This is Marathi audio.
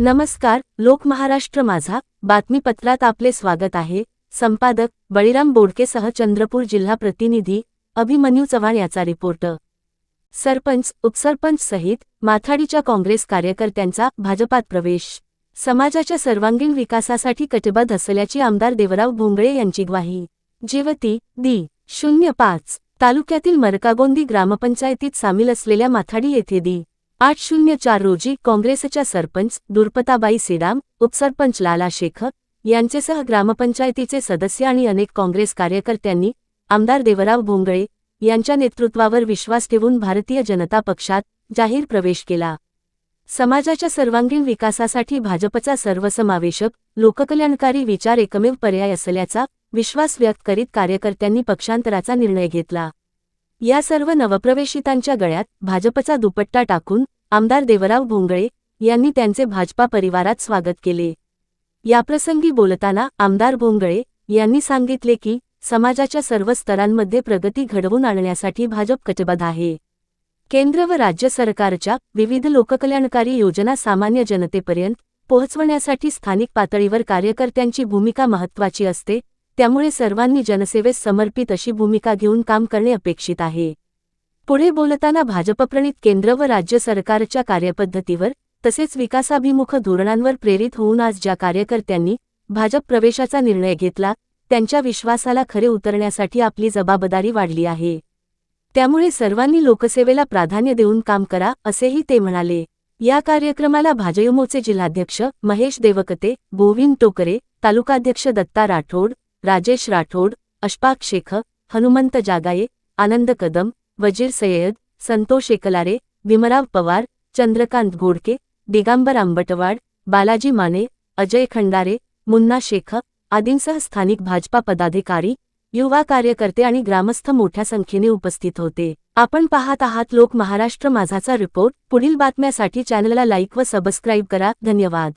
नमस्कार लोक महाराष्ट्र माझा बातमीपत्रात आपले स्वागत आहे. संपादक बळीराम बोडकेसह चंद्रपूर जिल्हा प्रतिनिधी अभिमन्यू चव्हाण याचा रिपोर्ट. सरपंच उपसरपंच सहित माथाडीच्या काँग्रेस कार्यकर्त्यांचा भाजपात प्रवेश. समाजाच्या सर्वांगीण विकासासाठी कटिबद्ध असल्याची आमदार देवराव भोंगळे यांची ग्वाही. जेवती दी शून्य पाच तालुक्यातील मरकागोंदी ग्रामपंचायतीत सामील असलेल्या माथाडी येथे दी आठ शून्य चार रोजी काँग्रेसच्या सरपंच दुर्पताबाई सिडाम उपसरपंच लाला शेख यांचेसह ग्रामपंचायतीचे सदस्य आणि अनेक काँग्रेस कार्यकर्त्यांनी आमदार देवराव भोंगळे यांच्या नेतृत्वावर विश्वास ठेवून भारतीय जनता पक्षात जाहीर प्रवेश केला. समाजाच्या सर्वांगीण विकासासाठी भाजपचा सर्वसमावेशक लोककल्याणकारी विचार एकमेव पर्याय असल्याचा विश्वास व्यक्त करीत कार्यकर्त्यांनी पक्षांतराचा निर्णय घेतला. या सर्व नवप्रवेशितांच्या गळ्यात भाजपचा दुपट्टा टाकून आमदार देवराव भोंगळे यांनी त्यांचे भाजपा परिवारात स्वागत केले. याप्रसंगी बोलताना आमदार भोंगळे यांनी सांगितले की समाजाच्या सर्व स्तरांमध्ये प्रगती घडवून आणण्यासाठी भाजप कटिबद्ध आहे. केंद्र व राज्य सरकारच्या विविध लोककल्याणकारी योजना सामान्य जनतेपर्यंत पोहोचवण्यासाठी स्थानिक पातळीवर कार्यकर्त्यांची भूमिका महत्त्वाची असते त्यामुळे सर्वांनी जनसेवेस समर्पित अशी भूमिका घेऊन काम करणे अपेक्षित आहे. पुढे बोलताना भाजपप्रणित केंद्र व राज्य सरकारच्या कार्यपद्धतीवर तसेच विकासाभिमुख धोरणांवर प्रेरित होऊन आज ज्या कार्यकर्त्यांनी भाजप प्रवेशाचा निर्णय घेतला त्यांच्या विश्वासाला खरे उतरण्यासाठी आपली जबाबदारी वाढली आहे. त्यामुळे सर्वांनी लोकसेवेला प्राधान्य देऊन काम करा असेही ते म्हणाले. या कार्यक्रमाला भाजयुमोचे जिल्हाध्यक्ष महेश देवकते गोविंद टोकरे तालुकाध्यक्ष दत्ता राठोड राजेश राठोड अशफाक शेख हनुमंत जागाये आनंद कदम वजीर सय्यद संतोष एकलारे भीमराव पवार चंद्रकांत घोडके दिगांबर आंबटवाड बालाजी माने अजय खंडारे मुन्ना शेख आदींसह स्थानिक भाजपा पदाधिकारी युवा कार्यकर्ते आणि ग्रामस्थ मोठ्या संख्येने उपस्थित होते. आपण पाहत आहात लोक महाराष्ट्र माझाचा रिपोर्ट. पुढील बातम्यासाठी चॅनलला लाईक व सबस्क्राईब करा. धन्यवाद.